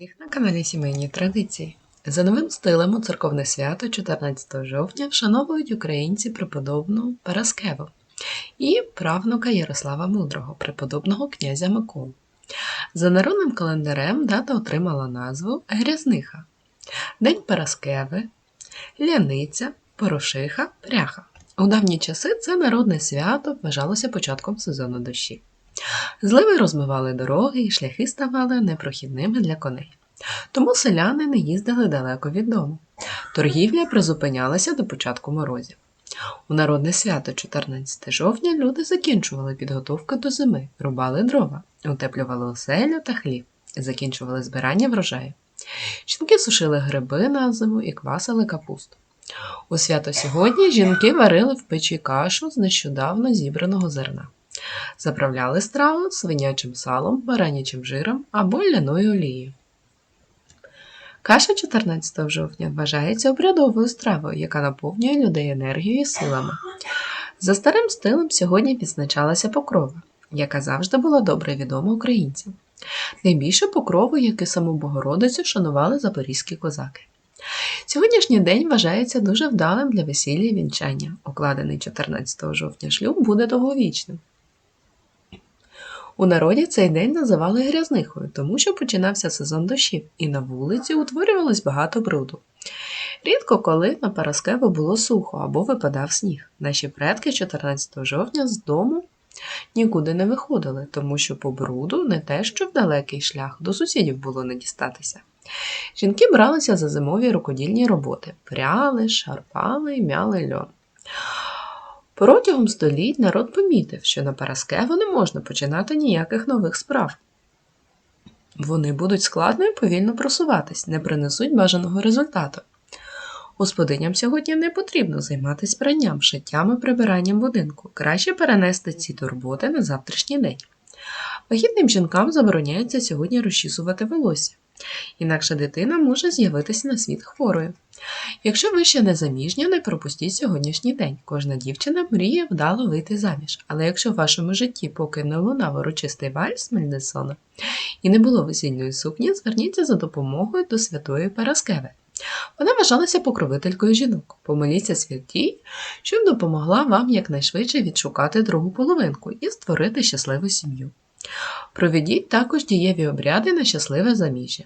всіх на каналі Сімейні Традиції. За новим стилем у церковне свято 14 жовтня вшановують українці преподобну Параскеву і правнука Ярослава Мудрого, преподобного князя Миколу. За народним календарем дата отримала назву Грязниха, День Параскеви, Ляниця, Порошиха, Пряха. У давні часи це народне свято вважалося початком сезону дощів. Зливи розмивали дороги і шляхи ставали непрохідними для коней. Тому селяни не їздили далеко від дому. Торгівля призупинялася до початку морозів. У народне свято 14 жовтня люди закінчували підготовку до зими, рубали дрова, утеплювали оселю та хліб, закінчували збирання врожаю. Жінки сушили гриби на зиму і квасили капусту. У свято сьогодні жінки варили в печі кашу з нещодавно зібраного зерна. Заправляли страву свинячим салом, баранячим жиром або ляною олією. Каша 14 жовтня вважається обрядовою стравою, яка наповнює людей енергією і силами. За старим стилем сьогодні відзначалася покрова, яка завжди була добре відома українцям. Найбільше покрову, як і саму Богородицю, шанували запорізькі козаки. Сьогоднішній день вважається дуже вдалим для весілля і вінчання. Укладений 14 жовтня шлюб буде довговічним. У народі цей день називали грязнихою, тому що починався сезон дощів, і на вулиці утворювалось багато бруду. Рідко коли на Параскеву було сухо або випадав сніг. Наші предки 14 жовтня з дому нікуди не виходили, тому що по бруду не те, що в далекий шлях до сусідів було не дістатися. Жінки бралися за зимові рукодільні роботи, пряли, шарпали і мяли льон. Протягом століть народ помітив, що на Параскеву не можна починати ніяких нових справ. Вони будуть складно і повільно просуватись, не принесуть бажаного результату. Господиням сьогодні не потрібно займатися пранням, шиттям і прибиранням будинку. Краще перенести ці турботи на завтрашній день. Вагітним жінкам забороняється сьогодні розчісувати волосся, інакше дитина може з'явитися на світ хворою. Якщо ви ще не заміжня, не пропустіть сьогоднішній день. Кожна дівчина мріє вдало вийти заміж. Але якщо в вашому житті поки не лунав урочистий вальс Мельдесона і не було весільної сукні, зверніться за допомогою до святої Параскеви. Вона вважалася покровителькою жінок. Помоліться святій, щоб допомогла вам якнайшвидше відшукати другу половинку і створити щасливу сім'ю. Проведіть також дієві обряди на щасливе заміжжя.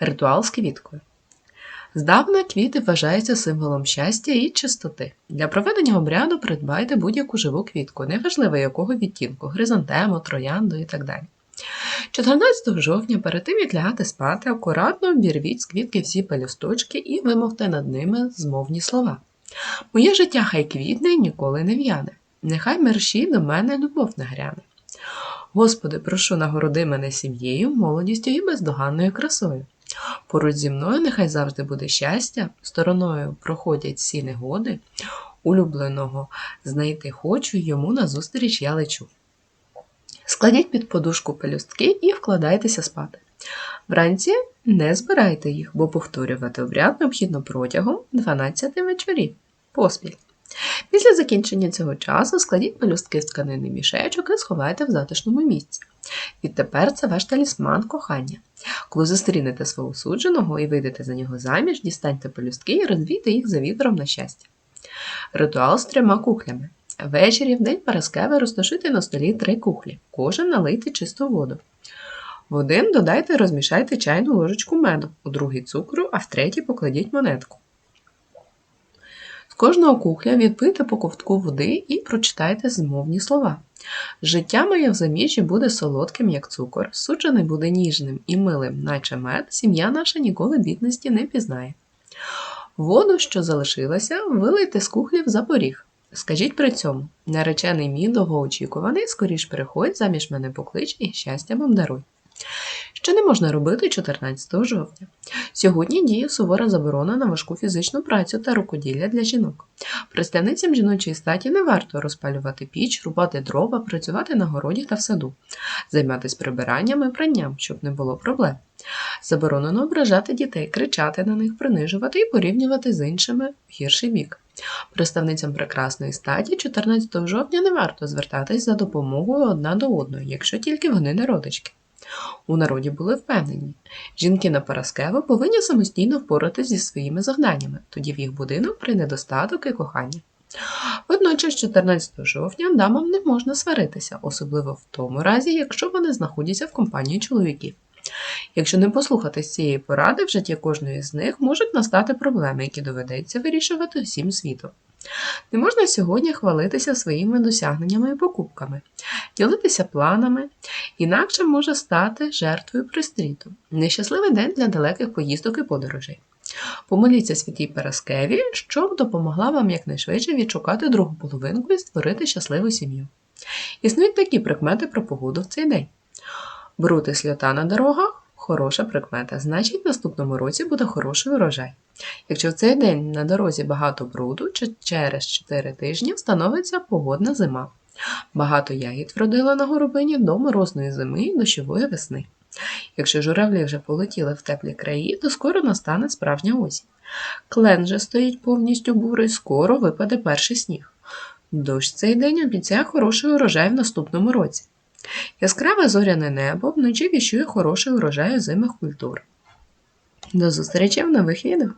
Ритуал з квіткою. Здавна квіти вважаються символом щастя і чистоти. Для проведення обряду придбайте будь-яку живу квітку, неважливо якого відтінку, гризантему, троянду і так далі. 14 жовтня, перед тим як лягати спати, акуратно обірвіть з квітки всі пелюсточки і вимовте над ними змовні слова. Моє життя хай квітне і ніколи не в'яне. Нехай мерщій до мене любов нагряне. Господи, прошу нагороди мене сім'єю, молодістю і бездоганною красою. Поруч зі мною нехай завжди буде щастя, стороною проходять всі негоди, улюбленого знайти хочу, йому назустріч я лечу. Складіть під подушку пелюстки і вкладайтеся спати. Вранці не збирайте їх, бо повторювати обряд необхідно протягом 12 вечорів. Поспіль. Після закінчення цього часу складіть пелюстки в тканинний мішечок і сховайте в затишному місці. Відтепер це ваш талісман кохання. Коли зустрінете свого судженого і вийдете за нього заміж, дістаньте пелюстки і розвійте їх за вітром на щастя. Ритуал з трьома кухлями. Ввечері в день Параскеви розташуйте на столі три кухлі, кожен налийте чисту воду. В один додайте і розмішайте чайну ложечку меду, у другий цукру, а в третій покладіть монетку. Кожного кухля відпийте по ковтку води і прочитайте змовні слова. Життя моє в заміжжі буде солодким, як цукор, суджений буде ніжним і милим, наче мед, сім'я наша ніколи бідності не пізнає. Воду, що залишилася, вилийте з кухлів за поріг. Скажіть при цьому, наречений мій довгоочікуваний, скоріш приходь, заміж мене поклич і щастя вам даруй. Що не можна робити 14 жовтня. Сьогодні діє сувора заборона на важку фізичну працю та рукоділля для жінок. Представницям жіночої статі не варто розпалювати піч, рубати дрова, працювати на городі та в саду, займатися прибиранням і пранням, щоб не було проблем. Заборонено ображати дітей, кричати на них, принижувати і порівнювати з іншими в гірший бік. Представницям прекрасної статі 14 жовтня не варто звертатись за допомогою одна до одної, якщо тільки вони не родички. У народі були впевнені, жінки на Параскево повинні самостійно впоратися зі своїми завданнями, тоді в їх будинок прийде достаток і кохання. Водночас, 14 жовтня дамам не можна сваритися, особливо в тому разі, якщо вони знаходяться в компанії чоловіків. Якщо не послухатись цієї поради, в житті кожної з них можуть настати проблеми, які доведеться вирішувати всім світом. Не можна сьогодні хвалитися своїми досягненнями і покупками, ділитися планами, інакше може стати жертвою пристріту. Нещасливий день для далеких поїздок і подорожей. Помоліться святій Параскеві, щоб допомогла вам якнайшвидше відшукати другу половинку і створити щасливу сім'ю. Існують такі прикмети про погоду в цей день. Бруд і сльота на дорогах хороша прикмета, значить, в наступному році буде хороший урожай. Якщо в цей день на дорозі багато бруду, чи через 4 тижні встановиться погодна зима. Багато ягід вродила на горобині до морозної зими і дощової весни. Якщо журавлі вже полетіли в теплі краї, то скоро настане справжня осінь. Клен же стоїть повністю бурий, скоро випаде перший сніг. Дощ цей день обіцяє хороший урожай в наступному році. Яскраве зоряне небо вночі віщує хороший урожай озимих культур. До зустрічі в нових відео!